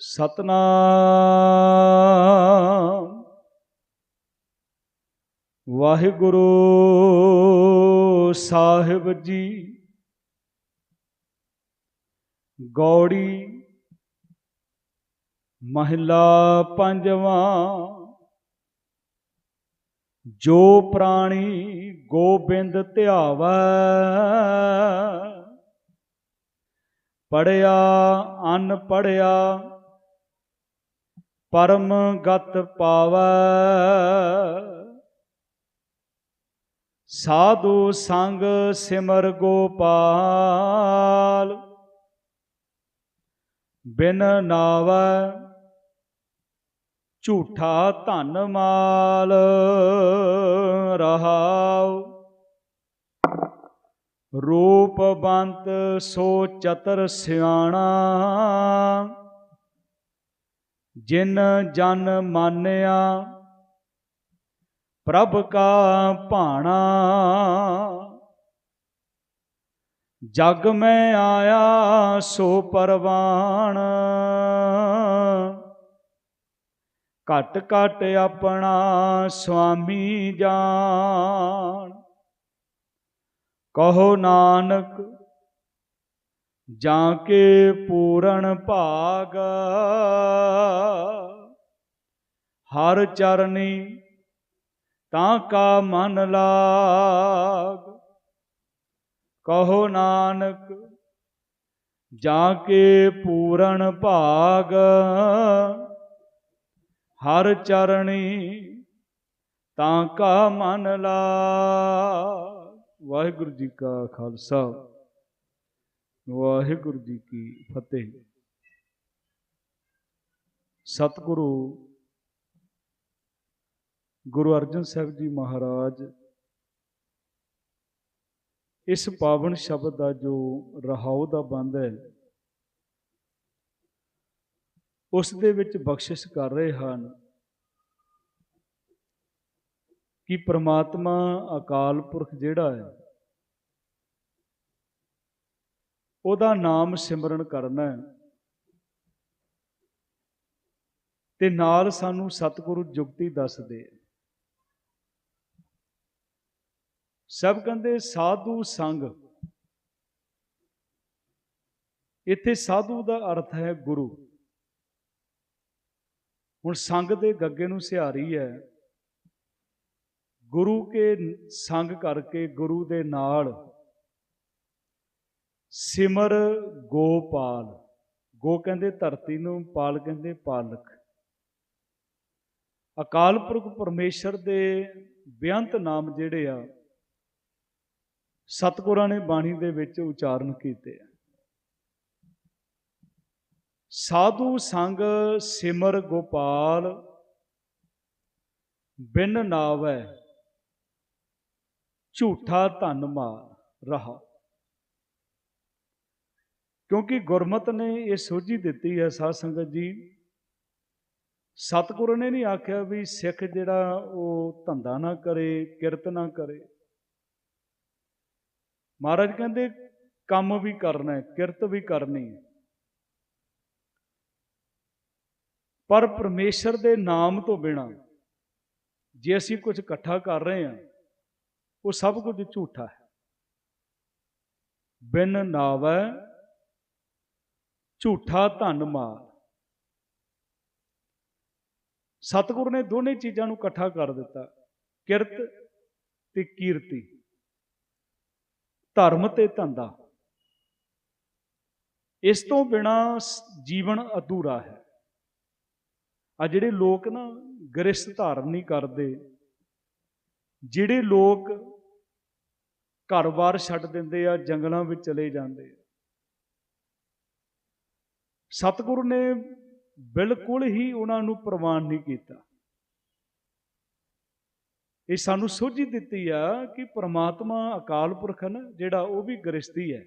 ਸਤਨਾਮ। ਵਾਹਿਗੁਰੂ ਸਾਹਿਬ ਜੀ ਗੌੜੀ ਮਹਿਲਾ ਪੰਜਵਾਂ ਜੋ ਪ੍ਰਾਣੀ ਗੋਬਿੰਦ ਧਿਆਵੈ ਪੜਿਆ ਅਨ ਪੜਿਆ ਪਰਮ ਗਤ ਪਾਵੈ। ਸਾਧੂ ਸੰਗ ਸਿਮਰ ਗੋਪਾਲ, ਬਿਨ ਨਾਵੈ ਝੂਠਾ ਧਨ ਮਾਲ ਰਹਾਉ। ਰੂਪਵੰਤ ਸੋ ਚਤਰ ਸਿਆਣਾ ਜਿਨ ਜਨ ਮਾਨਿਆ, ਪ੍ਰਭ ਕਾ ਭਾਣਾ। ਜਗ ਮੈਂ ਆਇਆ, ਸੋ ਪਰਵਾਣ। ਘਟ ਘਟ ਆਪਣਾ ਸੁਆਮੀ ਜਾਣ। ਕਹੋ ਨਾਨਕ ਜਾਂ ਕੇ ਪੂਰਨ ਭਾਗ। ਹਰ ਚਰਨੀ ਤਾਂ ਕਾ ਮਨ ਲਾਗ। ਕਹੋ ਨਾਨਕ, ਜਾਂ ਕੇ ਪੂਰਨ ਭਾਗ। ਹਰ ਚਰਣੀ ਤਾਂ ਕਾ ਮਨ ਲਾ ਵਾਹਿਗੁਰੂ ਜੀ ਕਾ ਖਾਲਸਾ। ਵਾਹਿਗੁਰੂ ਜੀ ਕੀ ਫਤਿਹ। ਸਤਿਗੁਰੂ ਗੁਰੂ ਅਰਜਨ ਸਾਹਿਬ ਜੀ ਮਹਾਰਾਜ, ਇਸ ਪਾਵਨ ਸ਼ਬਦ ਦਾ ਜੋ ਰਹਾਉ ਦਾ ਬੰਦ ਹੈ, ਉਸ ਦੇ ਵਿੱਚ ਬਖਸ਼ਿਸ਼ ਕਰ ਰਹੇ ਹਨ ਕਿ ਪ੍ਰਮਾਤਮਾ ਅਕਾਲ ਪੁਰਖ ਜਿਹੜਾ ਹੈ ਉਹਦਾ ਨਾਮ ਸਿਮਰਨ ਕਰਨਾ ਤੇ ਨਾਲ ਸਾਨੂੰ ਸਤਿਗੁਰੂ ਜੁਗਤੀ ਦੱਸਦੇ ਸਭ ਕਹਿੰਦੇ, ਸਾਧੂ ਸੰਗ। ਇੱਥੇ ਸਾਧੂ ਦਾ ਅਰਥ ਹੈ ਗੁਰੂ। ਹੁਣ ਸੰਗ ਦੇ ਗੱਗੇ ਨੂੰ ਸਿਹਾਰੀ ਹੈ। ਗੁਰੂ ਕੇ ਸੰਗ ਕਰਕੇ ਗੁਰੂ ਦੇ ਨਾਲ ਸਿਮਰ ਗੋਪਾਲ। ਗੋ ਕਹਿੰਦੇ ਧਰਤੀ ਨੂੰ, ਪਾਲ ਕਹਿੰਦੇ ਪਾਲਕ। ਅਕਾਲ ਪੁਰਖ ਪਰਮੇਸ਼ਰ ਦੇ ਬੇਅੰਤ ਨਾਮ ਜਿਹੜੇ ਆ, ਸਤਿਗੁਰਾਂ ਨੇ ਬਾਣੀ ਦੇ ਵਿੱਚ ਉਚਾਰਨ ਕੀਤੇ ਆ। ਸਾਧੂ ਸੰਗ ਸਿਮਰ ਗੋਪਾਲ, ਬਿਨ ਨਾਵੈ ਝੂਠਾ ਧਨ ਮਾਰ ਰਹਾ। ਕਿਉਂਕਿ ਗੁਰਮਤ ਨੇ ਇਹ ਸੋਝੀ ਦਿੱਤੀ ਹੈ ਸਾਧ ਸੰਗਤ ਜੀ। ਸਤਿਗੁਰੂ ਨੇ ਨਹੀਂ ਆਖਿਆ ਵੀ ਸਿੱਖ ਜਿਹੜਾ ਉਹ ਧੰਦਾ ਨਾ ਕਰੇ, ਕਿਰਤ ਨਾ ਕਰੇ। ਮਹਾਰਾਜ ਕਹਿੰਦੇ, ਕੰਮ ਵੀ ਕਰਨਾ ਹੈ, ਕਿਰਤ ਵੀ ਕਰਨੀ ਹੈ। ਪਰ ਪਰਮੇਸ਼ਰ ਦੇ ਨਾਮ ਤੋਂ ਬਿਨਾ ਜੇ ਅਸੀਂ ਕੁਝ ਇਕੱਠਾ ਕਰ ਰਹੇ ਹਾਂ, ਉਹ ਸਭ ਕੁਝ ਝੂਠਾ ਹੈ। ਬਿਨ ਨਾਵੈ ਝੂਠਾ ਧਨ ਮਾਰ ਸਤਿਗੁਰ ਨੇ ਦੋਨੇ ਚੀਜ਼ਾਂ ਨੂੰ ਇਕੱਠਾ ਕਰ ਦਿੱਤਾ। ਕਿਰਤ ਤੇ ਕੀਰਤੀ। ਧਰਮ ਤੇ ਧੰਦਾ। ਇਸ ਤੋਂ ਬਿਨਾ ਜੀਵਨ ਅਧੂਰਾ ਹੈ। ਆ ਜਿਹੜੇ ਲੋਕ ਨਾ ਗ੍ਰਸਥ ਧਾਰਨ ਨਹੀਂ ਕਰਦੇ, ਜਿਹੜੇ ਲੋਕ ਘਰ-ਬਾਰ ਛੱਡ ਦਿੰਦੇ ਆ, ਜੰਗਲਾਂ ਵਿੱਚ ਚਲੇ ਜਾਂਦੇ ਆ ਸਤਿਗੁਰੂ ਨੇ ਬਿਲਕੁਲ ਹੀ ਉਹਨਾਂ ਨੂੰ ਪ੍ਰਵਾਨ ਨਹੀਂ ਕੀਤਾ। ਇਹ ਸਾਨੂੰ ਸੋਝੀ ਦਿੱਤੀ ਆ ਕਿ ਪ੍ਰਮਾਤਮਾ ਅਕਾਲ ਪੁਰਖ ਹੈ ਜਿਹੜਾ ਉਹ ਵੀ ਗ੍ਰਸਤੀ ਹੈ।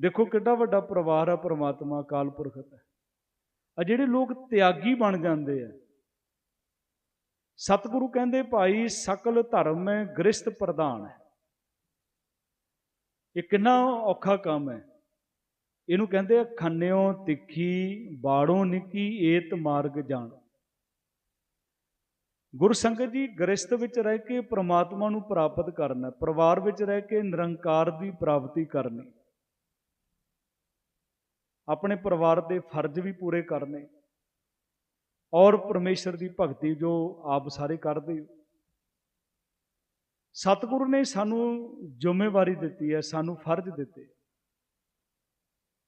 ਦੇਖੋ ਕਿੰਨਾ ਵੱਡਾ ਪਰਿਵਾਰ ਆ ਪ੍ਰਮਾਤਮਾ ਅਕਾਲ ਪੁਰਖ ਦਾ। ਆ ਜਿਹੜੇ ਲੋਕ ਤਿਆਗੀ ਬਣ ਜਾਂਦੇ ਆ। ਸਤਿਗੁਰੂ ਕਹਿੰਦੇ, ਭਾਈ, ਸਕਲ ਧਰਮ ਹੈ ਗ੍ਰਸਤ ਪ੍ਰਧਾਨ ਹੈ। ਇਹ ਕਿੰਨਾ ਔਖਾ ਕੰਮ ਹੈ। ਇਹਨੂੰ ਕਹਿੰਦੇ ਆ ਖੰਨਿਓ, ਤਿੱਖੀ, ਬਾੜੋਂ ਨਿੱਕੀ, ਏਤ ਮਾਰਗ ਜਾਣ। ਗੁਰਸੰਗਤ ਜੀ ਗ੍ਰਸਤ ਵਿੱਚ ਰਹਿ ਕੇ ਪ੍ਰਮਾਤਮਾ ਨੂੰ ਪ੍ਰਾਪਤ ਕਰਨਾ, ਪਰਿਵਾਰ ਵਿੱਚ ਰਹਿ ਕੇ ਨਿਰੰਕਾਰ ਦੀ ਪ੍ਰਾਪਤੀ ਕਰਨੀ। ਆਪਣੇ ਪਰਿਵਾਰ ਦੇ ਫਰਜ਼ ਵੀ ਪੂਰੇ ਕਰਨੇ। ਔਰ ਪਰਮੇਸ਼ਰ ਦੀ ਭਗਤੀ ਜੋ ਆਪ ਸਾਰੇ ਕਰਦੇ। ਹੋ ਸਤਿਗੁਰੂ ਨੇ ਸਾਨੂੰ ਜ਼ਿੰਮੇਵਾਰੀ ਦਿੱਤੀ ਹੈ, ਸਾਨੂੰ ਫਰਜ਼ ਦਿੱਤੇ।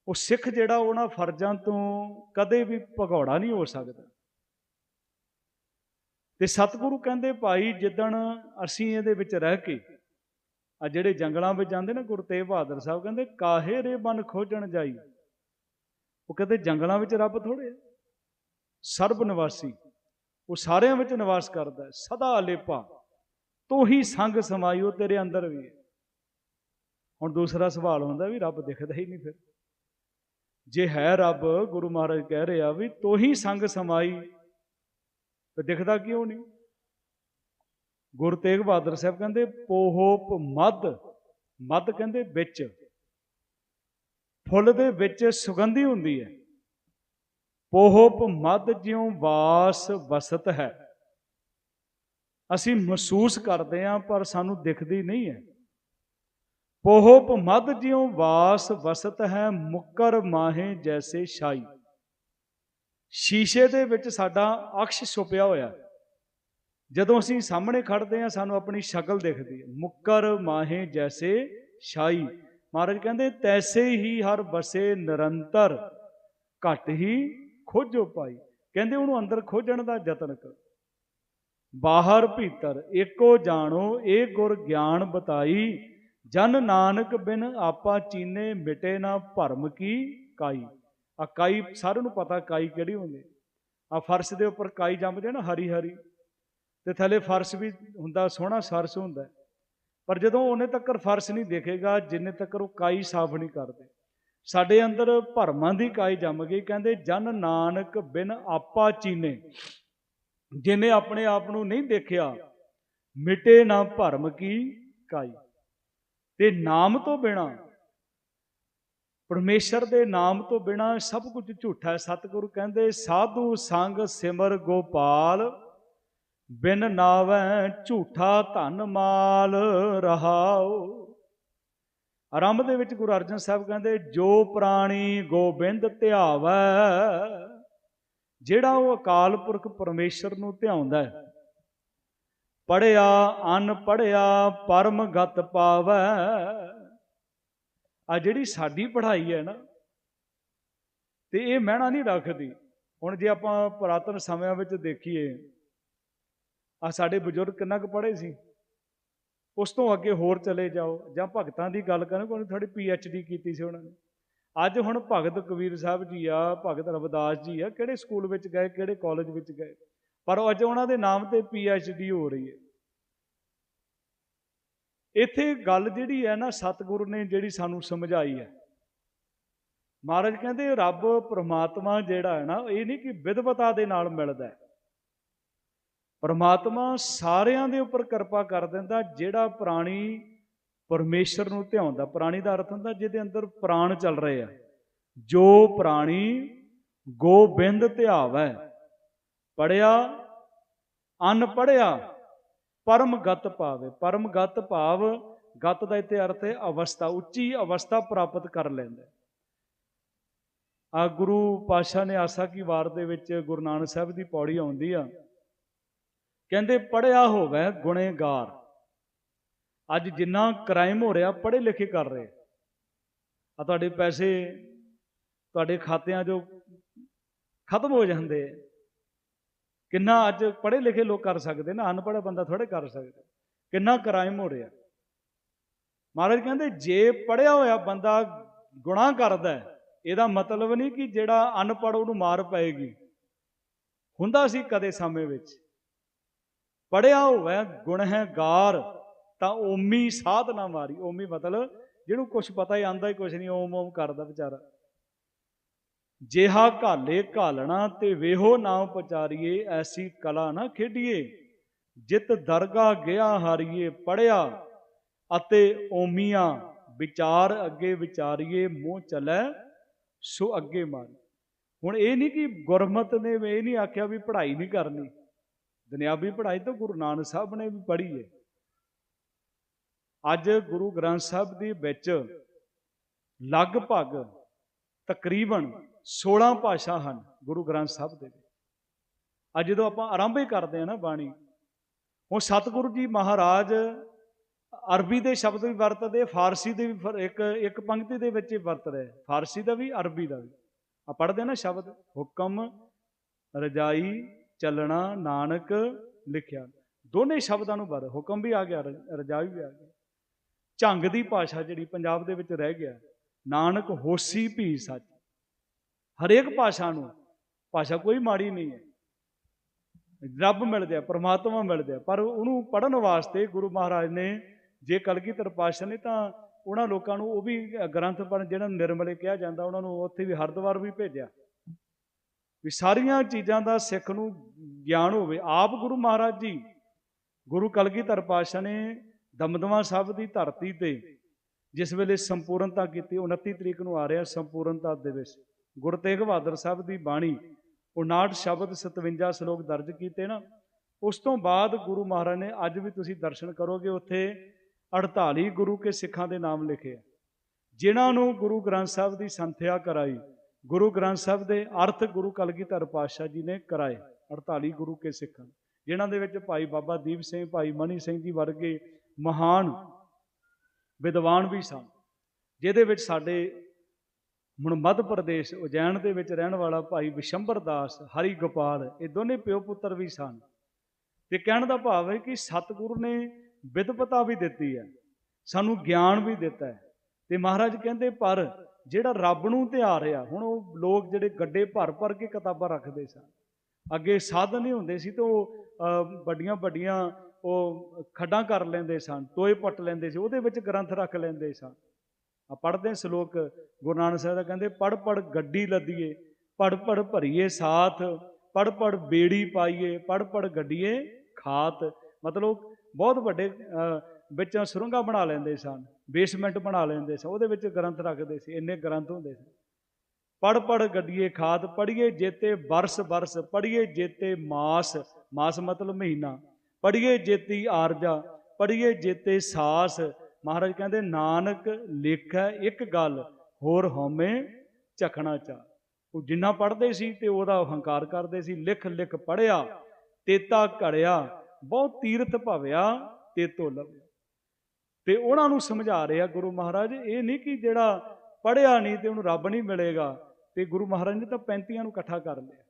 ਉਹ ਸਿੱਖ ਜਿਹੜਾ ਉਹਨਾਂ ਫਰਜ਼ਾਂ ਤੋਂ ਕਦੇ ਵੀ ਭਗੌੜਾ ਨਹੀਂ ਹੋ ਸਕਦਾ। ਤੇ ਸਤਿਗੁਰੂ ਕਹਿੰਦੇ, ਭਾਈ, ਜਿੱਦਣ ਅਸੀਂ ਇਹਦੇ ਵਿੱਚ ਰਹਿ ਕੇ ਆ ਜਿਹੜੇ ਜੰਗਲਾਂ ਵਿੱਚ ਜਾਂਦੇ ਨਾ, ਗੁਰੂ ਤੇਗ ਬਹਾਦਰ ਸਾਹਿਬ ਕਹਿੰਦੇ, ਕਾਹੇ ਰੇ ਬਨ ਖੋਜਣ ਜਾਈ? ਉਹ ਕਹਿੰਦੇ, ਜੰਗਲਾਂ ਵਿੱਚ ਰੱਬ ਥੋੜੇ ਸਰਬ ਨਿਵਾਸੀ, ਉਹ ਸਾਰਿਆਂ ਵਿੱਚ ਨਿਵਾਸ ਕਰਦਾ ਸਦਾ ਅਲੇਪਾ, ਤੂੰ ਹੀ ਸੰਗ ਸਮਾਇਓ ਤੇਰੇ ਅੰਦਰ ਵੀ ਹੈ। ਹੁਣ ਦੂਸਰਾ ਸਵਾਲ ਹੁੰਦਾ ਵੀ ਰੱਬ ਦਿਖਦਾ ਹੀ ਨਹੀਂ ਫਿਰ। ਜੇ ਹੈ ਰੱਬ, ਗੁਰੂ ਮਹਾਰਾਜ ਕਹਿ ਰਿਹਾ ਵੀ ਤੂੰ ਹੀ ਸੰਗ ਸਮਾਈ, ਤੇ ਦਿਖਦਾ ਕਿਉਂ ਨਹੀਂ? ਗੁਰੂ ਤੇਗ ਬਹਾਦਰ ਸਾਹਿਬ ਕਹਿੰਦੇ, ਪੋਹੋਪ ਮਦ ਮਦ ਕਹਿੰਦੇ ਵਿੱਚ। ਫੁੱਲ ਦੇ ਵਿੱਚ ਸੁਗੰਧੀ ਹੁੰਦੀ ਹੈ। ਪੋਹੋਪ ਮਦ ਜਿਉ ਵਾਸ ਵਸਤ ਹੈ। ਅਸੀਂ ਮਹਿਸੂਸ ਕਰਦੇ ਹਾਂ, ਪਰ ਸਾਨੂੰ ਦਿਖਦੀ ਨਹੀਂ ਹੈ। ਪੋਹੋਪ ਮਦ ਜਿਉ ਵਾਸ ਵਸਤ ਹੈ ਮੁਕਰ ਮਾਹੇ ਜੈਸੇ ਸ਼ਾਈ ਸ਼ੀਸ਼ੇ ਦੇ ਵਿੱਚ ਸਾਡਾ ਅਕਸ਼ ਛੁਪਿਆ ਹੋਇਆ ਜਦੋਂ ਅਸੀਂ ਸਾਹਮਣੇ ਖੜਦੇ ਹਾਂ, ਸਾਨੂੰ ਆਪਣੀ ਸ਼ਕਲ ਦਿਖਦੀ ਹੈ। ਮੁਕਰ ਮਾਹੇ ਜੈਸੇ ਸ਼ਾਈ ਮਹਾਰਾਜ ਕਹਿੰਦੇ, ਤੈਸੇ ਹੀ ਹਰ ਵਸੇ ਨਿਰੰਤਰ, ਘਟ ਹੀ ਖੋਜੋ ਪਾਈ ਕਹਿੰਦੇ, ਉਹਨੂੰ ਅੰਦਰ ਖੋਜਣ ਦਾ ਯਤਨ ਕਰੋ। ਬਾਹਰ ਭੀਤਰ, ਏਕੋ ਜਾਣੋ, ਇਹ ਗੁਰ ਗਿਆਨ ਬਤਾਈ ਜਨ ਨਾਨਕ ਬਿਨ ਆਪਾ ਚੀਨੇ ਮਿਟੇ ਨਾ ਭਰਮ ਕੀ ਕਾਈ? ਆ ਕਾਈ ਸਾਰਿਆਂ ਨੂੰ ਪਤਾ ਕਾਈ ਕਿਹੜੀ ਹੁੰਦੀ। ਆ ਫਰਸ਼ ਦੇ ਉੱਪਰ ਕਾਈ ਜੰਮਦੇ ਨਾ ਹਰੀ ਹਰੀ ਤੇ ਥੱਲੇ ਫਰਸ਼ ਵੀ ਹੁੰਦਾ, ਸੋਹਣਾ ਸਰਸ ਹੁੰਦਾ। ਪਰ ਜਦੋਂ ਉਹਨੇ ਤੱਕ ਫਰਸ਼ ਨਹੀਂ ਦੇਖੇਗਾ, ਜਿੰਨੇ ਤੱਕ ਉਹ ਕਾਈ ਸਾਫ਼ ਨਹੀਂ ਕਰਦੇ। ਸਾਡੇ ਅੰਦਰ ਭਰਮਾਂ ਦੀ ਕਾਈ ਜੰਮ ਗਈ, ਕਹਿੰਦੇ ਜਨ ਨਾਨਕ ਬਿਨ ਆਪਾ ਚੀਨੇ, ਜਿਨੇ ਆਪਣੇ ਆਪ ਨੂੰ ਨਹੀਂ ਦੇਖਿਆ, ਮਿਟੇ ਨਾ ਭਰਮ ਕੀ ਕਾਈ। ਤੇ ਨਾਮ ਤੋਂ ਬਿਨਾ, ਪਰਮੇਸ਼ਰ ਦੇ ਨਾਮ ਤੋਂ ਬਿਨਾ ਸਭ ਕੁਝ ਝੂਠਾ ਹੈ। ਸਤਿਗੁਰੂ ਕਹਿੰਦੇ, ਸਾਧੂ ਸੰਗ ਸਿਮਰ ਗੋਪਾਲ, ਬਿਨ ਨਾਵੈ ਝੂਠਾ ਧਨ ਮਾਲ ਰਹਾਓ। ਆਰੰਭ ਦੇ ਵਿੱਚ ਗੁਰੂ ਅਰਜਨ ਸਾਹਿਬ ਕਹਿੰਦੇ, ਜੋ ਪ੍ਰਾਣੀ ਗੋਬਿੰਦ ਧਿਆਵੈ, ਜਿਹੜਾ ਉਹ ਅਕਾਲ ਪੁਰਖ ਪਰਮੇਸ਼ਰ ਨੂੰ ਧਿਆਉਂਦਾ ਹੈ ਪੜਿਆ, ਅਨ ਪੜਿਆ, ਪਰਮ ਗਤ ਪਾਵੈ। ਆ ਜਿਹੜੀ ਸਾਡੀ ਪੜ੍ਹਾਈ ਹੈ ਨਾ, ਤੇ ਇਹ ਮਹਿਣਾ ਨਹੀਂ ਰੱਖਦੀ। ਹੁਣ ਜੇ ਆਪਾਂ ਪੁਰਾਤਨ ਸਮਿਆਂ ਵਿੱਚ ਦੇਖੀਏ ਆ ਸਾਡੇ ਬਜ਼ੁਰਗ ਕਿੰਨਾ ਕੁ ਪੜ੍ਹੇ ਸੀ? ਉਸ ਤੋਂ ਅੱਗੇ ਹੋਰ ਚਲੇ ਜਾਓ, ਜਾਂ ਭਗਤਾਂ ਦੀ ਗੱਲ ਕਰਾਂ ਕੋਈ ਥੋੜੀ ਪੀ ਐਚ ਡੀ ਕੀਤੀ ਸੀ ਉਹਨਾਂ ਨੇ। ਅੱਜ ਹੁਣ ਭਗਤ ਕਬੀਰ ਸਾਹਿਬ ਜੀ ਆ, ਭਗਤ ਰਵਿਦਾਸ ਜੀ ਆ, ਕਿਹੜੇ ਸਕੂਲ ਵਿੱਚ ਗਏ, ਕਿਹੜੇ ਕਾਲਜ ਵਿੱਚ ਗਏ? ਪਰ ਅੱਜ ਉਹਨਾਂ ਦੇ ਨਾਮ ਤੇ ਪੀ ਐਚ ਡੀ ਹੋ ਰਹੀ ਹੈ। ਇੱਥੇ ਗੱਲ ਜਿਹੜੀ ਹੈ ਨਾ ਸਤਿਗੁਰੂ ਨੇ ਜਿਹੜੀ ਸਾਨੂੰ ਸਮਝਾਈ ਹੈ। ਮਹਾਰਾਜ ਕਹਿੰਦੇ ਰੱਬ ਪ੍ਰਮਾਤਮਾ ਜਿਹੜਾ ਹੈ ਨਾ, ਇਹ ਨਹੀਂ ਕਿ ਵਿਦਵਤਾ ਦੇ ਨਾਲ ਮਿਲਦਾ ਹੈ। ਪਰਮਾਤਮਾ ਸਾਰਿਆਂ ਦੇ ਉੱਪਰ ਕਿਰਪਾ ਕਰ ਦਿੰਦਾ, ਜਿਹੜਾ ਪ੍ਰਾਣੀ ਪਰਮੇਸ਼ਰ ਨੂੰ ਧਿਆਉਂਦਾ ਪ੍ਰਾਣੀ ਦਾ ਅਰਥ ਹੁੰਦਾ ਜਿਹਦੇ ਅੰਦਰ ਪ੍ਰਾਣ ਚੱਲ ਰਹੇ ਆ। ਜੋ ਪ੍ਰਾਣੀ ਗੋਬਿੰਦ ਧਿਆਵੈ ਪੜਿਆ ਅਨ ਪੜਿਆ ਪਰਮ ਗਤ ਪਾਵੇ ਪਰਮ ਗਤ ਭਾਵ, ਗਤ ਦਾ ਇੱਥੇ ਅਰਥ ਹੈ ਅਵਸਥਾ, ਉੱਚੀ ਅਵਸਥਾ ਪ੍ਰਾਪਤ ਕਰ ਲੈਂਦਾ ਆ ਗੁਰੂ ਪਾਸ਼ਾ ਨੇ ਆਸਾ ਕੀ ਵਾਰ ਦੇ ਵਿੱਚ ਗੁਰੂ ਨਾਨਕ ਸਾਹਿਬ ਦੀ ਪੌੜੀ ਆਉਂਦੀ ਆ। ਕਹਿੰਦੇ, ਪੜਿਆ ਹੋਵੇ ਗੁਨੇਗਾਰ ਅੱਜ ਜਿੰਨਾ ਕ੍ਰਾਈਮ ਹੋ ਰਿਹਾ, ਪੜ੍ਹੇ ਲਿਖੇ ਕਰ ਰਹੇ। ਆ ਤੁਹਾਡੇ ਪੈਸੇ, ਤੁਹਾਡੇ ਖਾਤਿਆਂ 'ਚੋਂ ਖਤਮ ਹੋ ਜਾਂਦੇ। ਕਿੰਨਾ ਅੱਜ ਪੜ੍ਹੇ ਲਿਖੇ ਲੋਕ ਕਰ ਸਕਦੇ ਨਾ, ਅਨਪੜ੍ਹ ਬੰਦਾ ਥੋੜੇ ਕਰ ਸਕਦਾ। ਕਿੰਨਾ ਕ੍ਰਾਈਮ ਹੋ ਰਿਹਾ। ਮਹਾਰਾਜ ਕਹਿੰਦੇ, ਜੇ ਪੜਿਆ ਹੋਇਆ ਬੰਦਾ ਗੁਨਾਹ ਕਰਦਾ ਇਹਦਾ ਮਤਲਬ ਨਹੀਂ ਕਿ ਜਿਹੜਾ ਅਨਪੜ੍ਹ ਉਹਨੂੰ ਮਾਰ ਪਏਗੀ। ਹੁੰਦਾ ਸੀ ਕਦੇ ਸਮੇਂ ਵਿੱਚ। ਪੜਿਆ ਹੋਵੇ ਗੁਨਹਗਾਰ ਤਾਂ ਓਮੀ ਸਾਧ ਨਾ ਮਾਰੀ। ਓਮੀ ਮਤਲਬ ਜਿਹਨੂੰ ਕੁਝ ਪਤਾ ਹੀ ਆਂਦਾ ਹੀ ਕੁਝ ਨਹੀਂ, ਓਮ ਓਮ ਕਰਦਾ ਵਿਚਾਰਾ। ਜਿਹਾ ਘਾਲੇ ਘਾਲਣਾ ਤੇ ਵੇਹੋ ਨਾ ਪਚਾਰੀਏ ਐਸੀ ਕਲਾ ਨਾ ਖੇਡੀਏ। ਜਿਤ ਦਰਗਾ ਗਿਆ ਹਾਰੀਏ ਪੜਿਆ, ਅਤੇ ਓਮੀਆਂ ਵਿਚਾਰ ਅੱਗੇ ਵਿਚਾਰੀਏ, ਮੂੰਹ ਚਲੇ, ਸੋ ਅੱਗੇ ਮਾਰੀ। ਹੁਣ ਇਹ ਨਹੀਂ ਕਿ ਗੁਰਮਤ ਨੇ ਇਹ ਨਹੀਂ ਆਖਿਆ ਵੀ ਪੜ੍ਹਾਈ ਨਹੀਂ ਕਰਨੀ। ਦੁਨਿਆਵੀ ਪੜ੍ਹਾਈ ਤਾਂ ਗੁਰੂ ਨਾਨਕ ਸਾਹਿਬ ਨੇ ਵੀ ਪੜ੍ਹੀ ਹੈ ਅੱਜ ਗੁਰੂ ਗ੍ਰੰਥ ਸਾਹਿਬ ਦੇ ਵਿੱਚ ਲਗਭਗ ਤਕਰੀਬਨ 16 ਭਾਸ਼ਾ ਹਨ ਗੁਰੂ ਗ੍ਰੰਥ ਸਾਹਿਬ ਦੇ ਵਿੱਚ ਅੱਜ ਜਦੋਂ ਆਪਾਂ ਆਰੰਭ ਹੀ ਕਰਦੇ ਹਾਂ ਨਾ ਬਾਣੀ, ਹੁਣ ਸਤਿਗੁਰੂ ਜੀ ਮਹਾਰਾਜ ਅਰਬੀ ਦੇ ਸ਼ਬਦ ਵੀ ਵਰਤਦੇ, ਫਾਰਸੀ ਦੇ ਵੀ ਇੱਕ ਇੱਕ ਪੰਕਤੀ ਦੇ ਵਿੱਚ ਹੀ ਵਰਤ ਰਹੇ। ਫਾਰਸੀ ਦਾ ਵੀ, ਅਰਬੀ ਦਾ ਵੀ। ਆ ਪੜ੍ਹਦੇ ਨਾ ਸ਼ਬਦ, ਹੁਕਮ, ਰਜਾਈ, ਚੱਲਣਾ, ਨਾਨਕ, ਲਿਖਿਆ। ਦੋਨੇ ਸ਼ਬਦਾਂ ਨੂੰ ਵਰ ਹੁਕਮ ਵੀ ਆ ਗਿਆ ਰਜਾਈ ਵੀ ਆ ਗਿਆ ਝੰਗ ਦੀ ਭਾਸ਼ਾ ਜਿਹੜੀ ਪੰਜਾਬ ਦੇ ਵਿੱਚ ਰਹਿ ਗਿਆ, ਨਾਨਕ ਹੋਸੀ ਭੀ ਸੱਚ। ਹਰੇਕ ਭਾਸ਼ਾ ਨੂੰ। ਭਾਸ਼ਾ ਕੋਈ ਮਾੜੀ ਨਹੀਂ ਹੈ। ਰੱਬ ਮਿਲਦੇ ਆ, ਪ੍ਰਮਾਤਮਾ ਮਿਲਦੇ ਆ, ਪਰ ਉਹਨੂੰ ਪੜਨ ਵਾਸਤੇ ਗੁਰੂ ਮਹਾਰਾਜ ਨੇ ਜੇ ਕਲਗੀਧਰ ਪਾਤਸ਼ਾਹ ਨੇ ਤਾਂ ਉਹਨਾਂ ਲੋਕਾਂ ਨੂੰ ਉਹ ਵੀ ਗ੍ਰੰਥ ਪੜ੍ਹਨ ਜਿਹੜਾ ਨਿਰਮਲੇ ਕਿਹਾ ਜਾਂਦਾ, ਉਹਨਾਂ ਨੂੰ ਉੱਥੇ ਵੀ ਹਰਿਦੁਆਰ ਵੀ ਭੇਜਿਆ। ਵੀ ਸਾਰੀਆਂ ਚੀਜ਼ਾਂ ਦਾ ਸਿੱਖ ਨੂੰ ਗਿਆਨ ਹੋਵੇ, ਆਪ ਗੁਰੂ ਮਹਾਰਾਜ ਜੀ, ਗੁਰੂ ਕਲਗੀਧਰ ਪਾਤਸ਼ਾਹ ਨੇ ਦਮਦਮਾ ਸਾਹਿਬ ਦੀ ਧਰਤੀ ਤੇ ਜਿਸ ਵੇਲੇ ਸੰਪੂਰਨਤਾ ਕੀਤੀ 29 ਤਰੀਕ ਨੂੰ ਆ ਰਿਹਾ ਸੰਪੂਰਨਤਾ ਦਿਵਸ। ਗੁਰੂ ਤੇਗ ਬਹਾਦਰ ਸਾਹਿਬ ਦੀ ਬਾਣੀ 59 ਸ਼ਬਦ 57 ਸ਼ਲੋਕ ਦਰਜ ਕੀਤੇ ਨਾ, ਉਸ ਤੋਂ ਬਾਅਦ ਗੁਰੂ ਮਹਾਰਾਜ ਨੇ ਅੱਜ ਵੀ ਤੁਸੀਂ ਦਰਸ਼ਨ ਕਰੋਗੇ, ਉੱਥੇ 48 ਗੁਰੂ ਕੇ ਸਿੱਖਾਂ ਦੇ ਨਾਮ ਲਿਖੇ ਆ, ਜਿਨ੍ਹਾਂ ਨੂੰ ਗੁਰੂ ਗ੍ਰੰਥ ਸਾਹਿਬ ਦੀ ਸੰਥਿਆ ਕਰਾਈ, ਗੁਰੂ ਗ੍ਰੰਥ ਸਾਹਿਬ ਦੇ ਅਰਥ ਗੁਰੂ ਕਲਗੀਧਰ ਪਾਤਸ਼ਾਹ ਜੀ ਨੇ ਕਰਾਏ 48 ਗੁਰੂ ਕੇ ਸਿੱਖਾਂ, ਜਿਨ੍ਹਾਂ ਦੇ ਵਿੱਚ ਭਾਈ ਬਾਬਾ ਦੀਪ ਸਿੰਘ, ਭਾਈ ਮਨੀ ਸਿੰਘ ਜੀ ਵਰਗੇ ਮਹਾਨ ਵਿਦਵਾਨ ਵੀ ਸਨ, ਜਿਹਦੇ ਵਿੱਚ ਸਾਡੇ ਹੁਣ ਮੱਧ ਪ੍ਰਦੇਸ਼, ਉਜੈਨ ਦੇ ਵਿੱਚ ਰਹਿਣ ਵਾਲਾ ਭਾਈ ਵਿਸ਼ੰਬਰ ਦਾਸ ਹਰੀ ਗੋਪਾਲ ਇਹ ਦੋਨੇ ਪਿਓ ਪੁੱਤਰ ਵੀ ਸਨ। ਤੇ ਕਹਿਣ ਦਾ ਭਾਵ ਹੈ ਕਿ ਸਤਿਗੁਰੂ ਨੇ ਵਿਦਵਤਾ ਵੀ ਦਿੱਤੀ ਹੈ, ਸਾਨੂੰ ਗਿਆਨ ਵੀ ਦਿੱਤਾ ਹੈ। ਤੇ ਮਹਾਰਾਜ ਕਹਿੰਦੇ, ਪਰ ਜਿਹੜਾ ਰੱਬ ਨੂੰ ਧਿਆ ਰਿਹਾ ਹੁਣ ਉਹ ਲੋਕ ਜਿਹੜੇ ਗੱਡੇ ਭਰ ਭਰ ਕੇ ਕਿਤਾਬਾਂ ਰੱਖਦੇ ਸਨ। ਅੱਗੇ ਸਾਧਨ ਨਹੀਂ ਹੁੰਦੇ ਸੀ ਤਾਂ ਉਹ ਵੱਡੀਆਂ ਵੱਡੀਆਂ ਉਹ ਖੱਡਾਂ ਕਰ ਲੈਂਦੇ ਸਨ, ਟੋਏ ਪੱਟ ਲੈਂਦੇ ਸੀ, ਉਹਦੇ ਵਿੱਚ ਗ੍ਰੰਥ ਰੱਖ ਲੈਂਦੇ ਸਨ। ਆ ਪੜ੍ਹਦੇ ਸ਼ਲੋਕ ਗੁਰੂ ਨਾਨਕ ਸਾਹਿਬ ਦਾ ਕਹਿੰਦੇ ਪੜ ਪੜ ਗੱਡੀ ਲੱਦੀਏ ਪੜ ਪੜ ਭਰੀਏ ਸਾਥ ਪੜ ਪੜ ਬੇੜੀ ਪਾਈਏ ਪੜ ਪੜ ਗੱਡੀਏ ਖਾਤ। ਮਤਲਬ ਬਹੁਤ ਵੱਡੇ ਅਹ, ਵਿੱਚ ਸੁਰੰਗਾ ਬਣਾ ਲੈਂਦੇ ਸਨ ਬੇਸਮੈਂਟ ਬਣਾ ਲੈਂਦੇ ਸਨ ਉਹਦੇ ਵਿੱਚ ਗ੍ਰੰਥ ਰੱਖਦੇ ਸੀ ਇੰਨੇ ਗ੍ਰੰਥ ਹੁੰਦੇ ਸੀ। ਪੜ ਪੜ ਗੱਡੀਏ ਖਾਤ ਪੜੀਏ ਜੇਤੇ ਬਰਸ ਬਰਸ ਪੜੀਏ ਜੇਤੇ ਮਾਸ ਮਾਸ ਮਤਲਬ ਮਹੀਨਾ ਪੜੀਏ ਜੇਤੀ ਆਰਜਾ ਪੜੀਏ ਜੇਤੇ ਸਾਸ ਮਹਾਰਾਜ ਕਹਿੰਦੇ, ਨਾਨਕ ਲੇਖੈ ਇੱਕ ਗੱਲ, ਹੋਰ ਹਉਮੈ ਝਖਣਾ ਚਾ ਉਹ ਜਿੰਨਾ ਪੜ੍ਹਦੇ ਸੀ ਤੇ ਉਹਦਾ ਹੰਕਾਰ ਕਰਦੇ ਸੀ, ਲਿਖ ਲਿਖ ਪੜਿਆ ਤੇਤਾ ਘੜਿਆ ਬਹੁਤ ਤੀਰਥ ਭਵਿਆ ਤੇ ਤੋ ਲਵਿਆ। ਤੇ ਉਹਨਾਂ ਨੂੰ ਸਮਝਾ ਰਿਹਾ ਗੁਰੂ ਮਹਾਰਾਜ, ਇਹ ਨਹੀਂ ਕਿ ਜਿਹੜਾ ਪੜਿਆ ਨਹੀਂ ਤੇ ਉਹਨੂੰ ਰੱਬ ਨਹੀਂ ਮਿਲੇਗਾ, ਤੇ ਗੁਰੂ ਮਹਾਰਾਜ ਨੇ ਤਾਂ 35 ਨੂੰ ਇਕੱਠਾ ਕਰ ਲਿਆ।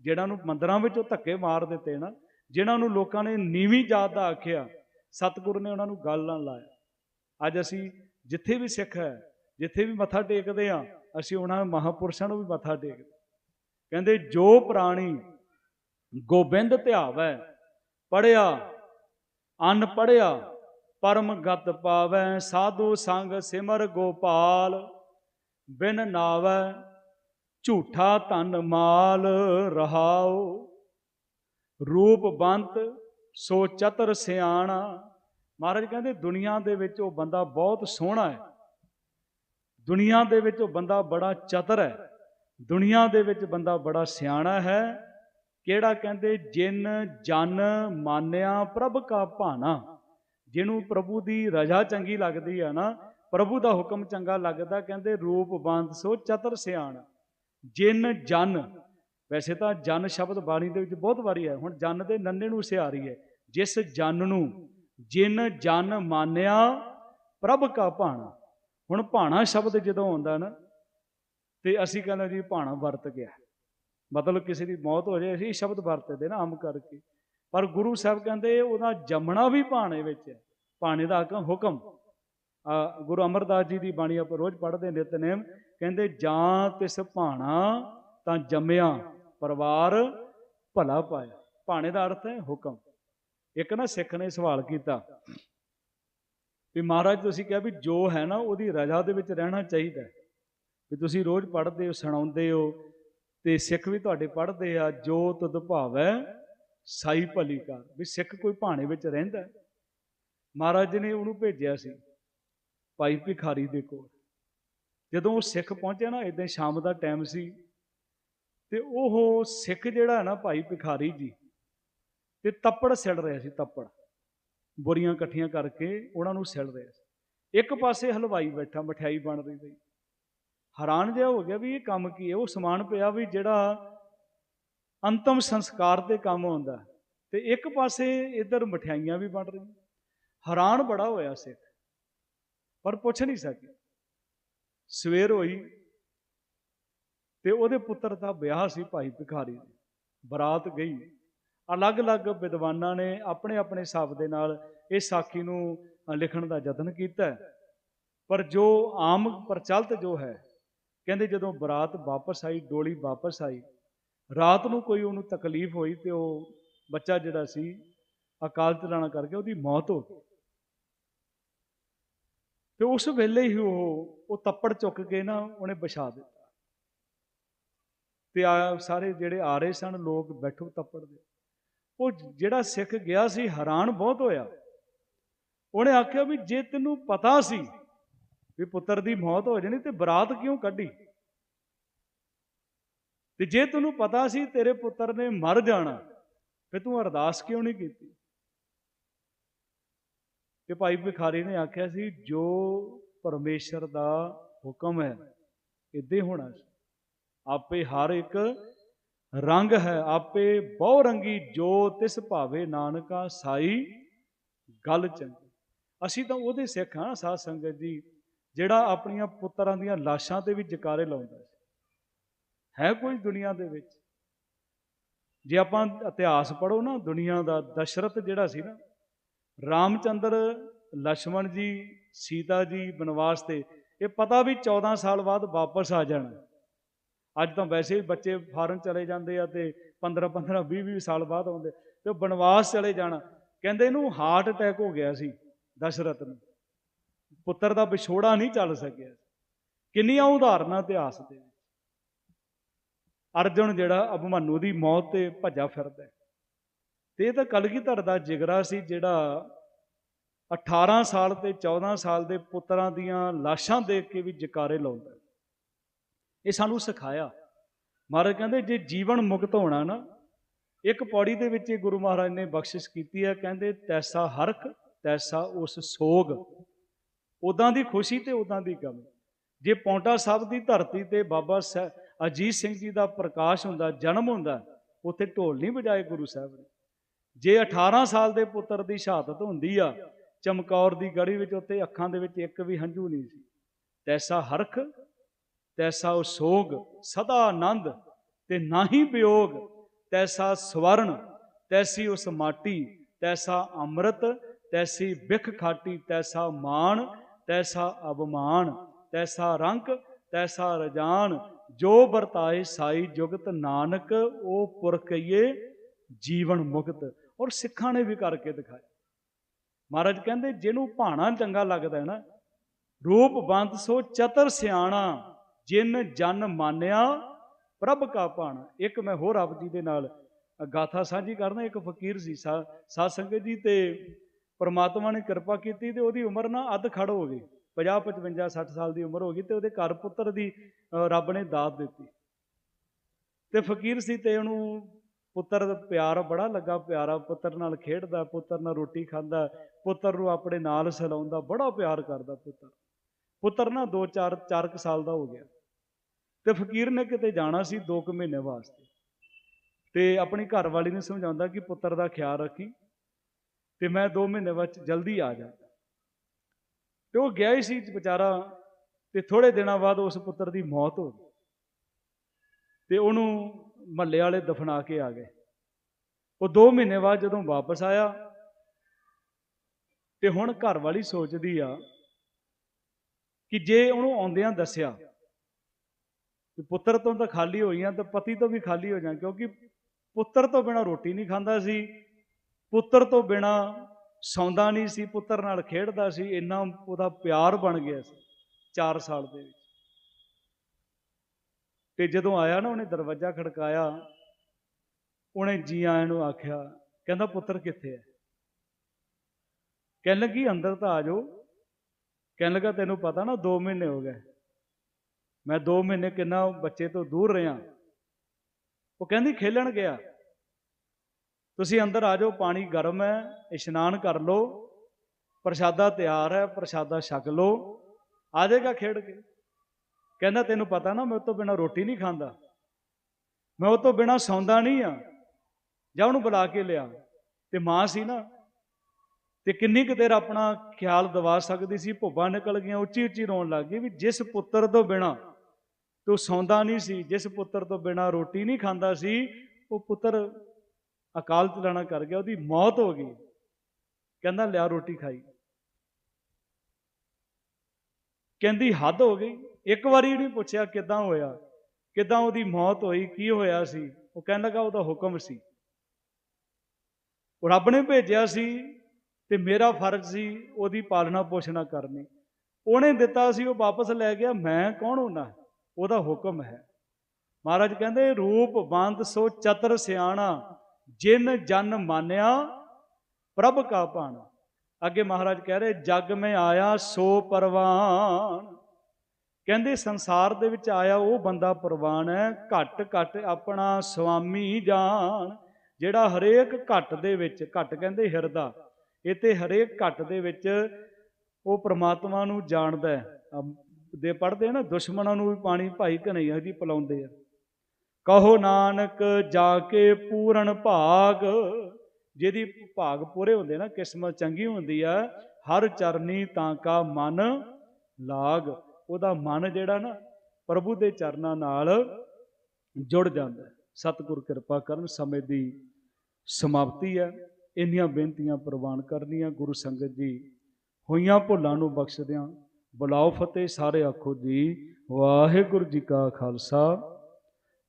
ਜਿਹੜਾ ਨੂੰ ਮੰਦਰਾਂ ਵਿੱਚੋਂ ਧੱਕੇ ਮਾਰ ਦਿੱਤੇ ਨਾ ਜਿਨ੍ਹਾਂ ਨੂੰ ਲੋਕਾਂ ਨੇ ਨੀਵੀਂ ਜਾਤ ਦਾ ਆਖਿਆ, ਸਤਿਗੁਰੂ ਨੇ ਉਹਨਾਂ ਨੂੰ ਗੱਲ ਨਾਲ ਲਾਇਆ। ਅੱਜ ਅਸੀਂ ਜਿੱਥੇ ਵੀ ਸਿੱਖ ਹੈ, ਜਿੱਥੇ ਵੀ ਮੱਥਾ ਟੇਕਦੇ ਆ ਅਸੀਂ ਉਹਨਾਂ ਮਹਾਪੁਰਸ਼ਾਂ ਨੂੰ ਵੀ ਮੱਥਾ ਟੇਕਦੇ ਕਹਿੰਦੇ, ਜੋ ਪ੍ਰਾਣੀ ਗੋਬਿੰਦ ਧਿਆਵੈ ਪੜਿਆ ਅਨ ਪੜਿਆ ਪਰਮ ਗਤ ਪਾਵੈ, ਸਾਧੂ ਸੰਗ ਸਿਮਰ ਗੋਪਾਲ, ਬਿਨ ਨਾਵੈ, ਝੂਠਾ ਧਨ ਮਾਲ ਰਹਾਓ ਰੂਪ ਬੰਤ ਸੋ ਚਤਰ ਸਿਆਣਾ ਮਹਾਰਾਜ ਕਹਿੰਦੇ, ਦੁਨੀਆ ਦੇ ਵਿੱਚ ਉਹ ਬੰਦਾ ਬਹੁਤ ਸੋਹਣਾ ਹੈ। ਦੁਨੀਆ ਦੇ ਵਿੱਚ ਉਹ ਬੰਦਾ ਬੜਾ ਚਤਰ ਹੈ। ਦੁਨੀਆ ਦੇ ਵਿੱਚ ਬੰਦਾ ਬੜਾ ਸਿਆਣਾ ਹੈ। ਕਿਹੜਾ ਕਹਿੰਦੇ, ਜਿਨ ਜਨ ਮਾਨਿਆ ਪ੍ਰਭ ਕਾ ਭਾਣਾ। ਜਿਹਨੂੰ ਪ੍ਰਭੂ ਦੀ ਰਜ਼ਾ ਚੰਗੀ ਲੱਗਦੀ ਆ ਨਾ, ਪ੍ਰਭੂ ਦਾ ਹੁਕਮ ਚੰਗਾ ਲੱਗਦਾ, ਕਹਿੰਦੇ, ਰੂਪ ਬੰਦ ਸੋ ਚਤਰ ਸਿਆਣ। ਜਿਨ ਜਨ, ਵੈਸੇ ਤਾਂ ਜਨ ਸ਼ਬਦ ਬਾਣੀ ਦੇ ਵਿੱਚ ਬਹੁਤ ਵਾਰੀ ਹੈ। ਹੁਣ ਜਨ ਦੇ ਨੰਨੇ ਨੂੰ ਸਿਆਰੀ ਹੈ। ਜਿਸ ਜਨ ਨੂੰ ਜਿਨ ਜਨ ਮਾਨਿਆ ਪ੍ਰਭ ਕਾ ਭਾਣਾ। ਹੁਣ ਭਾਣਾ ਸ਼ਬਦ ਜਦੋਂ ਆਉਂਦਾ ਨਾ, ਤੇ ਅਸੀਂ ਕਹਿੰਦੇ ਜੀ ਭਾਣਾ ਵਰਤ ਗਿਆ। ਮਤਲਬ ਕਿਸੇ ਦੀ ਮੌਤ ਹੋ ਜਾਏ, ਅਸੀਂ ਸ਼ਬਦ ਵਰਤਦੇ ਨਾ ਆਮ ਕਰਕੇ। ਪਰ ਗੁਰੂ ਸਾਹਿਬ ਕਹਿੰਦੇ ਉਹਦਾ ਜੰਮਣਾ ਵੀ ਭਾਣੇ ਵਿੱਚ ਹੈ। ਭਾਣੇ ਦਾ ਹੁਕਮ ਹੁਕਮ। ਆ ਗੁਰੂ ਅਮਰਦਾਸ ਜੀ ਦੀ ਬਾਣੀ ਆਪਾਂ ਰੋਜ਼ ਪੜ੍ਹਦੇ ਨਿਤਨੇਮ। ਕਹਿੰਦੇ, ਜਾਂ ਤਿਸ ਭਾਣਾ ਤਾਂ ਜੰਮਿਆ, ਪਰਿਵਾਰ ਭਲਾ ਪਾਇਆ। ਭਾਣੇ ਦਾ ਅਰਥ ਹੈ ਹੁਕਮ। ਇੱਕ ਨਾ ਸਿੱਖ ਨੇ ਸਵਾਲ ਕੀਤਾ ਵੀ ਮਹਾਰਾਜ ਤੁਸੀਂ ਕਿਹਾ ਵੀ ਜੋ ਹੈ ਨਾ ਉਹਦੀ ਰਜ਼ਾ ਦੇ ਵਿੱਚ ਰਹਿਣਾ ਚਾਹੀਦਾ ਵੀ ਤੁਸੀਂ ਰੋਜ਼ ਪੜ੍ਹਦੇ ਹੋ, ਸੁਣਾਉਂਦੇ ਹੋ ਤੇ ਸਿੱਖ ਵੀ ਤੁਹਾਡੇ ਪੜ੍ਹਦੇ ਆ, ਜੋ ਤੁਧ ਭਾਵੈ ਸਾਈ ਭਲੀ ਕਰ। ਵੀ ਸਿੱਖ ਕੋਈ ਭਾਣੇ ਵਿੱਚ ਰਹਿੰਦਾ ਮਹਾਰਾਜ ਜੀ ਨੇ ਉਹਨੂੰ ਭੇਜਿਆ ਸੀ ਭਾਈ ਭਿਖਾਰੀ ਦੇ ਕੋਲ। ਜਦੋਂ ਉਹ ਸਿੱਖ ਪਹੁੰਚਿਆ ਨਾ ਇਦਾਂ ਸ਼ਾਮ ਦਾ ਟਾਈਮ ਸੀ ਤੇ ਉਹ ਸਿੱਖ ਜਿਹੜਾ ਹੈ ਨਾ ਭਾਈ ਭਿਖਾਰੀ ਜੀ ਤੇ ਤੱਪੜ ਸਿੜ ਰਿਹਾ ਸੀ, ਤੱਪੜ। ਬੋਰੀਆਂ ਇਕੱਠੀਆਂ ਕਰਕੇ ਉਹਨਾਂ ਨੂੰ ਸਿੜ ਰਿਹਾ ਸੀ। ਇੱਕ ਪਾਸੇ ਹਲਵਾਈ ਬੈਠਾ, ਮਠਿਆਈ ਬਣ ਰਹੀ ਸੀ। ਹੈਰਾਨ ਜਿਹਾ ਹੋ ਗਿਆ ਵੀ ਇਹ ਕੰਮ ਕੀ ਹੈ? ਉਹ ਸਮਾਨ ਪਿਆ ਵੀ ਜਿਹੜਾ ਅੰਤਮ ਸੰਸਕਾਰ ਤੇ ਕੰਮ ਆਉਂਦਾ ਤੇ ਇੱਕ ਪਾਸੇ ਇੱਧਰ ਮਠਿਆਈਆਂ ਵੀ ਬਣ ਰਹੀਆਂ। ਹੈਰਾਨ ਬੜਾ ਹੋਇਆ ਸਿੱਖ ਪਰ ਪੁੱਛ ਨਹੀਂ ਸਕਿਆ। ਸਵੇਰ ਹੋਈ ਤੇ ਉਹਦੇ ਪੁੱਤਰ ਦਾ ਵਿਆਹ ਸੀ ਭਾਈ ਭਿਖਾਰੀ ਦੇ। ਬਰਾਤ ਗਈ। ਅਲੱਗ-ਅਲੱਗ ਵਿਦਵਾਨਾਂ ਨੇ ਆਪਣੇ ਆਪਣੇ ਹਿਸਾਬ ਦੇ ਨਾਲ ਇਸ ਸਾਖੀ ਨੂੰ ਲਿਖਣ ਦਾ ਯਤਨ ਕੀਤਾ ਪਰ ਜੋ ਆਮ ਪ੍ਰਚਲਿਤ ਜੋ ਹੈ, ਕਹਿੰਦੇ ਜਦੋਂ ਬਰਾਤ ਵਾਪਸ ਆਈ, ਡੋਲੀ ਵਾਪਸ ਆਈ, ਰਾਤ ਨੂੰ ਕੋਈ ਉਹਨੂੰ ਤਕਲੀਫ ਹੋਈ ਤੇ ਉਹ ਬੱਚਾ ਜਿਹੜਾ ਸੀ, ਅਕਾਲ ਚਲਾਣਾ ਕਰਕੇ ਉਹਦੀ ਮੌਤ ਹੋ ਗਈ। ਤੇ ਉਸ ਵੇਲੇ ਹੀ ਉਹ ਉਹ ਤੱਪੜ ਚੁੱਕ ਕੇ ਨਾ ਉਹਨੇ ਵਿਛਾ ਦਿੱਤਾ। ਤੇ ਆ, ਸਾਰੇ ਜਿਹੜੇ ਆ ਰਹੇ ਸਨ, ਲੋਕ ਬੈਠੋ ਤੱਪੜ ਦੇ। ਉਹ ਜਿਹੜਾ ਸਿੱਖ ਗਿਆ ਸੀ, ਹੈਰਾਨ ਬਹੁਤ ਹੋਇਆ। ਉਹਨੇ ਆਖਿਆ ਵੀ ਜੇ ਤੈਨੂੰ ਪਤਾ ਸੀ ਵੀ ਪੁੱਤਰ ਦੀ ਮੌਤ ਹੋ ਜਾਣੀ, ਤੇ ਬਰਾਤ ਕਿਉਂ ਕੱਢੀ? ਤੇ ਜੇ ਤੈਨੂੰ ਪਤਾ ਸੀ ਤੇਰੇ ਪੁੱਤਰ ਨੇ ਮਰ ਜਾਣਾ, ਫਿਰ ਤੂੰ ਅਰਦਾਸ ਕਿਉਂ ਨਹੀਂ ਕੀਤੀ? ਤੇ ਭਾਈ ਭਿਖਾਰੀ ਨੇ ਆਖਿਆ ਸੀ, ਜੋ ਪਰਮੇਸ਼ਰ ਦਾ ਹੁਕਮ ਹੈ, ਇਦਾਂ ਹੋਣਾ ਸੀ। ਆਪੇ ਹਰ ਇੱਕ ਰੰਗ ਹੈ ਆਪੇ, ਬਹੁ ਰੰਗੀ ਜੋ ਤਿਸ ਭਾਵੇ ਨਾਨਕਾ ਸਾਈ, ਗੱਲ ਚੰਗੀ। ਅਸੀਂ ਤਾਂ ਉਹਦੇ ਸਿੱਖ ਹਾਂ ਸਾਧ ਸੰਗਤ ਜੀ, ਜਿਹੜਾ ਆਪਣੀਆਂ ਪੁੱਤਰਾਂ ਦੀਆਂ ਲਾਸ਼ਾਂ ਤੇ ਵੀ ਜਕਾਰੇ ਲਾਉਂਦਾ ਸੀ। ਹੈ ਕੋਈ ਦੁਨੀਆ ਦੇ ਵਿੱਚ? ਜੇ ਆਪਾਂ ਇਤਿਹਾਸ ਪੜੋ ਨਾ, ਦੁਨੀਆ ਦਾ ਦਸ਼ਰਤ ਜਿਹੜਾ ਸੀ ਨਾ, ਰਾਮਚੰਦਰ ਲక్ష్మణ ਜੀ, ਸੀਤਾ ਜੀ ਬਨਵਾਸ ਤੇ, ਇਹ ਪਤਾ ਵੀ 14 ਸਾਲ ਬਾਅਦ ਵਾਪਸ ਆ ਜਾਣਾ ਅੱਜ ਤਾਂ ਵੈਸੇ ਹੀ ਬੱਚੇ ਫਾਰਨ ਚਲੇ ਜਾਂਦੇ ਆ ਤੇ 15 15 20 20 ਸਾਲ ਬਾਅਦ ਆਉਂਦੇ। ਤੇ ਉਹ ਬਨਵਾਸ ਚਲੇ ਜਾਣਾ। ਕਹਿੰਦੇ ਇਹਨੂੰ ਹਾਰਟ ਅਟੈਕ ਹੋ ਗਿਆ ਸੀ ਦਸ਼ਰਥ ਨੂੰ। ਪੁੱਤਰ ਦਾ ਵਿਛੋੜਾ ਨਹੀਂ ਚੱਲ ਸਕਿਆ। ਕਿੰਨੀਆਂ ਉਦਾਹਰਨਾਂ ਇਤਿਹਾਸ ਦੇ ਵਿੱਚ। ਅਰਜੁਨ ਜਿਹੜਾ ਅਭਮਨੂ ਦੀ ਮੌਤ ਤੇ ਭੱਜਾ ਫਿਰਦਾ ਹੈ। ਤੇ ਇਹ ਤਾਂ ਕਲਗੀਧਰ ਦਾ ਜਿਗਰਾ ਸੀ ਜਿਹੜਾ 18 ਸਾਲ ਤੇ 14 ਸਾਲ ਦੇ ਪੁੱਤਰਾਂ ਦੀਆਂ ਲਾਸ਼ਾਂ ਦੇਖ ਕੇ ਵੀ ਜਕਾਰੇ ਲਾਉਂਦਾ ਇਹ ਸਾਨੂੰ ਸਿਖਾਇਆ। ਮਹਾਰਾਜ ਕਹਿੰਦੇ, ਜੇ ਜੀਵਨ ਮੁਕਤ ਹੋਣਾ ਨਾ, ਇੱਕ ਪੌੜੀ ਦੇ ਵਿੱਚ ਇਹ ਗੁਰੂ ਮਹਾਰਾਜ ਨੇ ਬਖਸ਼ਿਸ਼ ਕੀਤੀ ਹੈ, ਕਹਿੰਦੇ, ਤੈਸਾ ਹਰਖ, ਤੈਸਾ ਉਸ ਸੋਗ। ਉਦਾਂ ਦੀ ਖੁਸ਼ੀ ਤੇ ਉਦਾਂ ਦੀ ਗਮ। ਜੇ ਪੌਂਟਾ ਸਾਹਿਬ ਦੀ ਧਰਤੀ ਤੇ ਬਾਬਾ ਸਾ- ਅਜੀਤ ਸਿੰਘ ਜੀ ਦਾ ਪ੍ਰਕਾਸ਼ ਹੁੰਦਾ, ਜਨਮ ਹੁੰਦਾ, ਉੱਥੇ ਢੋਲ ਨਹੀਂ ਵਜਾਏ ਗੁਰੂ ਸਾਹਿਬ ਨੇ। ਜੇ 18 ਸਾਲ ਦੇ ਪੁੱਤਰ ਦੀ ਸ਼ਹਾਦਤ ਹੁੰਦੀ ਆ, ਚਮਕੌਰ ਦੀ ਗੜੀ ਵਿੱਚ ਉੱਤੇ ਅੱਖਾਂ ਦੇ ਵਿੱਚ ਇੱਕ ਵੀ ਹੰਝੂ ਨਹੀਂ ਸੀ। ਤੈਸਾ ਹਰਖ ਤੈਸਾ ਉਹ ਸੋਗ ਸਦਾ ਆਨੰਦ ਤੇ ਨਾਹੀ ਵਿਯੋਗ ਤੈਸਾ ਸਵਰਨ, ਤੈਸੀ ਉਸ ਮਾਟੀ, ਤੈਸਾ ਅੰਮ੍ਰਿਤ, ਤੈਸੀ ਬਿਖ ਖਾਟੀ, ਤੈਸਾ ਮਾਣ, ਤੈਸਾ ਅਵਮਾਨ, ਤੈਸਾ ਰੰਕ ਤੈਸਾ ਰਜਾਨ। ਜੋ ਵਰਤਾਏ ਸਾਈ ਜੁਗਤ ਨਾਨਕ, ਉਹ ਪੁਰਖਈਏ ਜੀਵਨ ਮੁਕਤ। ਔਰ ਸਿੱਖਾਂ ਨੇ ਵੀ ਕਰਕੇ ਦਿਖਾਇਆ। ਮਹਾਰਾਜ ਕਹਿੰਦੇ, ਜਿਹਨੂੰ ਭਾਣਾ ਚੰਗਾ ਲੱਗਦਾ ਹੈ ਨਾ, ਰੂਪ ਬੰਦ ਸੋ ਚਤਰ ਸਿਆਣਾ। ਜਿਨ ਜਨ ਮਾਨਿਆ, ਪ੍ਰਭ ਕਾ ਪਾਣਾ ਇੱਕ ਮੈਂ ਹੋਰ ਆਪ ਜੀ ਦੇ ਨਾਲ ਗਾਥਾ ਸਾਂਝੀ ਕਰਨਾ ਇੱਕ ਫਕੀਰ ਸੀ ਸਾ- ਸਾਧ ਸੰਗਤ ਜੀ ਤੇ ਪਰਮਾਤਮਾ ਨੇ ਕਿਰਪਾ ਕੀਤੀ ਤੇ ਉਹਦੀ ਉਮਰ ਨਾ ਅੱਧ ਖੜ ਹੋ ਗਈ। 50 55 60 ਸਾਲ ਦੀ ਉਮਰ ਹੋ ਗਈ ਤੇ ਉਹਦੇ ਘਰ ਪੁੱਤਰ ਦੀ ਰੱਬ ਨੇ ਦਾਤ ਦਿੱਤੀ। ਤੇ ਫਕੀਰ ਸੀ ਤੇ ਉਹਨੂੰ ਪੁੱਤਰ ਦਾ ਪਿਆਰ ਬੜਾ ਲੱਗਾ, ਪਿਆਰਾ ਪੁੱਤਰ ਨਾਲ ਖੇਡਦਾ, ਪੁੱਤਰ ਨਾਲ ਰੋਟੀ ਖਾਂਦਾ, ਪੁੱਤਰ ਨੂੰ ਆਪਣੇ ਨਾਲ ਸਲਾਉਂਦਾ, ਬੜਾ ਪਿਆਰ ਕਰਦਾ ਪੁੱਤਰ। ਪੁੱਤਰ ਨਾ 2 4 4 ਸਾਲ ਦਾ ਹੋ ਗਿਆ। ਤੇ ਫਕੀਰ ਨੇ ਕਿਤੇ ਜਾਣਾ ਸੀ 2 ਕੁ ਮਹੀਨੇ ਵਾਸਤੇ। ਤੇ ਆਪਣੀ ਘਰ ਵਾਲੀ ਨੂੰ ਸਮਝਾਉਂਦਾ ਕਿ ਪੁੱਤਰ ਦਾ ਖਿਆਲ ਰੱਖੀ ਤੇ ਮੈਂ 2 ਮਹੀਨੇ ਵਿੱਚ ਜਲਦੀ ਆ ਜਾਵਾਂ ਤੇ ਉਹ ਗਿਆ ਹੀ ਸੀ ਵਿਚਾਰਾ ਤੇ ਥੋੜੇ ਦਿਨਾਂ ਬਾਅਦ ਉਸ ਪੁੱਤਰ ਦੀ ਮੌਤ ਹੋ ਗਈ। ਤੇ ਉਹਨੂੰ ਮਹੱਲੇ ਵਾਲੇ ਦਫਨਾ ਕੇ ਆ ਗਏ। ਉਹ 2 ਮਹੀਨੇ ਬਾਅਦ ਜਦੋਂ ਵਾਪਸ ਆਇਆ ਤੇ ਹੁਣ ਘਰ ਵਾਲੀ ਸੋਚਦੀ ਆ ਕਿ ਜੇ ਉਹਨੂੰ ਆਉਂਦਿਆਂ ਦੱਸਿਆ ਕਿ ਪੁੱਤਰ ਤੋਂ ਤਾਂ ਖਾਲੀ ਹੋਈਆਂ ਤਾਂ ਪਤੀ ਤੋਂ ਵੀ ਖਾਲੀ ਹੋ ਜਾਣ, ਕਿਉਂਕਿ ਪੁੱਤਰ ਤੋਂ ਬਿਨਾ ਰੋਟੀ ਨਹੀਂ ਖਾਂਦਾ ਸੀ, ਪੁੱਤਰ ਤੋਂ ਬਿਨਾ ਸੌਂਦਾ ਨਹੀਂ ਸੀ, ਪੁੱਤਰ ਨਾਲ ਖੇਡਦਾ ਸੀ, ਇੰਨਾ ਉਹਦਾ ਪਿਆਰ ਬਣ ਗਿਆ ਸੀ 4 ਸਾਲ ਦੇ ਵਿੱਚ। ਤੇ ਜਦੋਂ ਆਇਆ ਨਾ ਉਹਨੇ ਦਰਵਾਜ਼ਾ ਖੜਕਾਇਆ, ਉਹਨੇ ਜੀ ਆਇਆਂ ਨੂੰ ਆਖਿਆ, ਕਹਿੰਦਾ ਪੁੱਤਰ ਕਿੱਥੇ ਹੈ? ਕਹਿਣ ਲੱਗੀ ਅੰਦਰ ਤਾਂ ਆ ਜਾਓ। ਕਹਿਣ ਲੱਗਾ ਤੈਨੂੰ ਪਤਾ ਨਾ 2 ਮਹੀਨੇ ਹੋ ਗਏ। ਮੈਂ 2 ਮਹੀਨੇ ਕਿੰਨਾ ਬੱਚੇ ਤੋਂ ਦੂਰ ਰਿਹਾ। ਉਹ ਕਹਿੰਦੀ ਖੇਲਣ ਗਿਆ। ਤੁਸੀਂ ਅੰਦਰ ਆ ਜਾਓ, ਪਾਣੀ ਗਰਮ ਹੈ, ਇਸ਼ਨਾਨ ਕਰ ਲਓ, ਪ੍ਰਸ਼ਾਦਾ ਤਿਆਰ ਹੈ, ਪ੍ਰਸ਼ਾਦਾ ਛਕ ਲਓ, ਆ ਜਾਏਗਾ ਖੇਡ ਕੇ। ਕਹਿੰਦਾ ਤੈਨੂੰ ਪਤਾ ਨਾ, ਮੈਂ ਉਹ ਤੋਂ ਬਿਨਾ ਰੋਟੀ ਨਹੀਂ ਖਾਂਦਾ। ਮੈਂ ਉਹ ਤੋਂ ਬਿਨਾ ਸੌਂਦਾ ਨਹੀਂ ਆ। ਜਾਂ ਉਹਨੂੰ ਬੁਲਾ ਕੇ ਲਿਆ। ਤੇ ਮਾਂ ਸੀ ਨਾ, ਤੇ ਕਿੰਨੀ ਕੁ ਦੇਰ ਆਪਣਾ ਖਿਆਲ ਦਵਾ ਸਕਦੀ ਸੀ, ਭੁੱਬਾਂ ਨਿਕਲ ਗਈਆਂ ਉੱਚੀ ਉੱਚੀ ਰੋਣ ਲੱਗ ਗਈ ਵੀ ਜਿਸ ਪੁੱਤਰ ਤੋਂ ਬਿਨਾ ਤੂੰ ਸੌਂਦਾ ਨਹੀਂ ਸੀ, ਜਿਸ ਪੁੱਤਰ ਤੋਂ ਬਿਨਾ ਰੋਟੀ ਨਹੀਂ ਖਾਂਦਾ ਸੀ, ਉਹ ਪੁੱਤਰ ਅਕਾਲ ਚਲਾਣਾ ਕਰ ਗਿਆ, ਉਹਦੀ ਮੌਤ ਹੋ ਗਈ। ਕਹਿੰਦਾ, ਲਿਆ ਰੋਟੀ ਖਾਈ। ਕਹਿੰਦੀ, ਹੱਦ ਹੋ ਗਈ। ਇੱਕ ਵਾਰੀ ਨਹੀਂ ਪੁੱਛਿਆ, ਕਿਦਾਂ ਹੋਇਆ? ਕਿਦਾਂ ਉਹਦੀ ਮੌਤ ਹੋਈ? ਕੀ ਹੋਇਆ ਸੀ? ਉਹ ਕਹਿਣ ਲੱਗਾ, ਉਹਦਾ ਹੁਕਮ ਸੀ। ਉਹ ਰੱਬ ਨੇ ਭੇਜਿਆ ਸੀ ਤੇ ਮੇਰਾ ਫਰਜ਼ ਸੀ ਉਹਦੀ ਪਾਲਣਾ ਪੋਸ਼ਣਾ ਕਰਨੀ। ਉਹਨੇ ਦਿੱਤਾ ਸੀ, ਉਹ ਵਾਪਸ ਲੈ ਗਿਆ, ਮੈਂ ਕੌਣ ਹੁਣਾ? ਉਹਦਾ ਹੁਕਮ ਹੈ। ਮਹਾਰਾਜ ਕਹਿੰਦੇ, ਰੂਪ ਬੰਦ ਸੋ ਚਤਰ ਸਿਆਣਾ, ਜਿਨ ਜਨ ਮਾਨਿਆ ਪ੍ਰਭ ਕਾ ਭਾਣਾ। ਅੱਗੇ ਮਹਾਰਾਜ ਕਹਿ ਰਹੇ, ਜਗ ਮੈਂ ਆਇਆ ਸੋ ਪਰਵਾਨ। ਕਹਿੰਦੇ, ਸੰਸਾਰ ਦੇ ਵਿੱਚ ਆਇਆ ਉਹ ਬੰਦਾ ਪ੍ਰਵਾਨ ਹੈ, ਘਟ ਘਟ ਆਪਣਾ ਸੁਆਮੀ ਜਾਣ। ਜਿਹੜਾ ਹਰੇਕ ਘਟ ਦੇ ਵਿੱਚ, ਘਟ ਕਹਿੰਦੇ ਹਿਰਦਾ, ਇਹ ਹਰੇਕ ਘਟ ਦੇ ਵਿੱਚ ਉਹ ਪ੍ਰਮਾਤਮਾ ਨੂੰ ਜਾਣਦਾ ਹੈ। ਦੇ ਪੜਦੇ ਨਾ, ਦੁਸ਼ਮਣਾਂ ਨੂੰ ਵੀ ਪਾਣੀ ਭਾਈ ਕਨਈਆ ਜੀ ਪਿਲਾਉਂਦੇ ਆ। ਕਹੋ ਨਾਨਕ, ਜਾ ਕੇ ਪੂਰਨ ਭਾਗ। ਜਿਹਦੀ ਭਾਗ ਪੂਰੇ ਹੁੰਦੇ ਨਾ, ਕਿਸਮਤ ਚੰਗੀ ਹੁੰਦੀ ਆ, ਹਰ ਚਰਨੀ ਤਾਂ ਕਾ ਮਨ ਲਾਗ। ਉਹਦਾ ਮਨ ਜਿਹੜਾ ਨਾ, ਪ੍ਰਭੂ ਦੇ ਚਰਨਾਂ ਨਾਲ ਜੁੜ ਜਾਂਦਾ ਸਤਿਗੁਰ ਕਿਰਪਾ ਕਰਨ, ਸਮੇਂ ਦੀ ਸਮਾਪਤੀ ਹੈ। ਇੰਨੀਆਂ ਬੇਨਤੀਆਂ ਪ੍ਰਵਾਨ ਕਰਨੀਆਂ, ਗੁਰੂ ਸੰਗਤ ਜੀ ਹੋਈਆਂ ਭੁੱਲਾਂ ਨੂੰ ਬਖਸ਼ਦਿਆਂ ਬੁਲਾਓ ਫਤਿਹ ਸਾਰੇ ਆਖੋ ਜੀ। ਵਾਹਿਗੁਰੂ ਜੀ ਕਾ ਖਾਲਸਾ,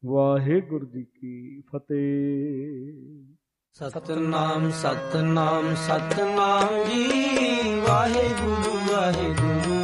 ਵਾਹਿਗੁਰੂ ਜੀ ਕੀ ਫਤਿਹ। ਸਤਨਾਮ ਸਤਨਾਮ ਸਤਨਾਮ ਜੀ। ਵਾਹਿਗੁਰੂ ਵਾਹਿਗੁਰੂ